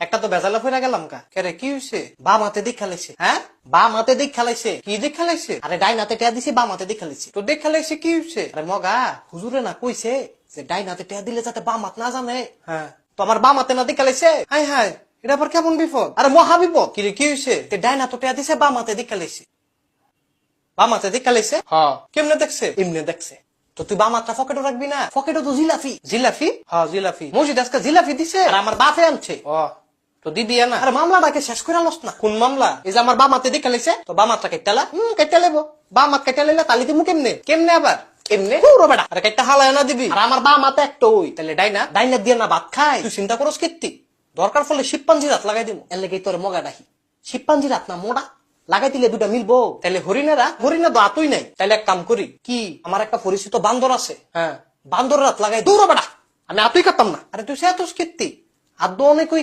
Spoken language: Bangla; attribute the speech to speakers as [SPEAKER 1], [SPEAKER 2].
[SPEAKER 1] একটা তো বেজালা ফিরা গেলাম কা কেরে কি হইছে? বাম হাতে দিক খেলাইছে হ্যাঁ? বাম হাতে দিক খেলাইছে কি দিক খেলাইছে? আরে ডাইন হাতে টেয়া দিছে বাম হাতে দিক খেলাইছে। তো দিক খেলাইছে কি হইছে? আরে মগা হুজুরে না কইছে যে ডাইন হাতে টেয়া দিলে যাতে বাম হাত না জানে। হ্যাঁ। তো আমার বাম হাতে না দিক খেলাইছে? হাই হাই এটা আবার কেমন বিপদ? আরে মহা বিপদ কি রে কি হয়েছে তে ডাইন হাতে টেয়া দিছে বাম হাতে দিক খেলাইছে। বাম হাতে দিক খেলাইছে? হ্যাঁ কেমনে দেখছে? এমনি দেখছে। তো তুই বাম হাতটা পকেটে রাখবি না? পকেটে তো জিলাফি। জিলাফি? হ্যাঁ জিলাফি। মসজিদ আজকে জিলাফি দিছে আর আমার বাপে আনছে। ও। তো দিদি না। আরে মামলাটাকে শেষ করে আলোস না। কোন মামলা? এই যে আমার বাম হাতে দিকে লেছে তো বাম হাতটা কেটালা হম কেটে লেবো। বাম হাত কেটে লেলে তালি দিমু কেমনে? কেমনে আবার? কেমনে? পুরো বেটা। আরে কেটে হালায় না দিবি। আর আমার বাম হাতে একটা ওই। তাহলে ডাইনা ডাইনা দিয়ে না ভাত তুই চিন্তা করস কীর্তি। দরকার ফলে রাত লাগাই দিমু। এর লেগে তোর মগা ডাহি শিবপাঞ্জি রাত না মোড়া লাগাই দিলে দুটা মিলবো। তাহলে হরিণেরা হরিণা তো আতুই নাই। তাহলে এক কাম করি। কি? আমার একটা পরিচিত বান্দর আছে। হ্যাঁ। বান্দর রাত লাগাই দৌড়ো বেটা। আমি আতুই কাটতাম না। আরে তুই সে এত কীর্তি। আর অনেক ওই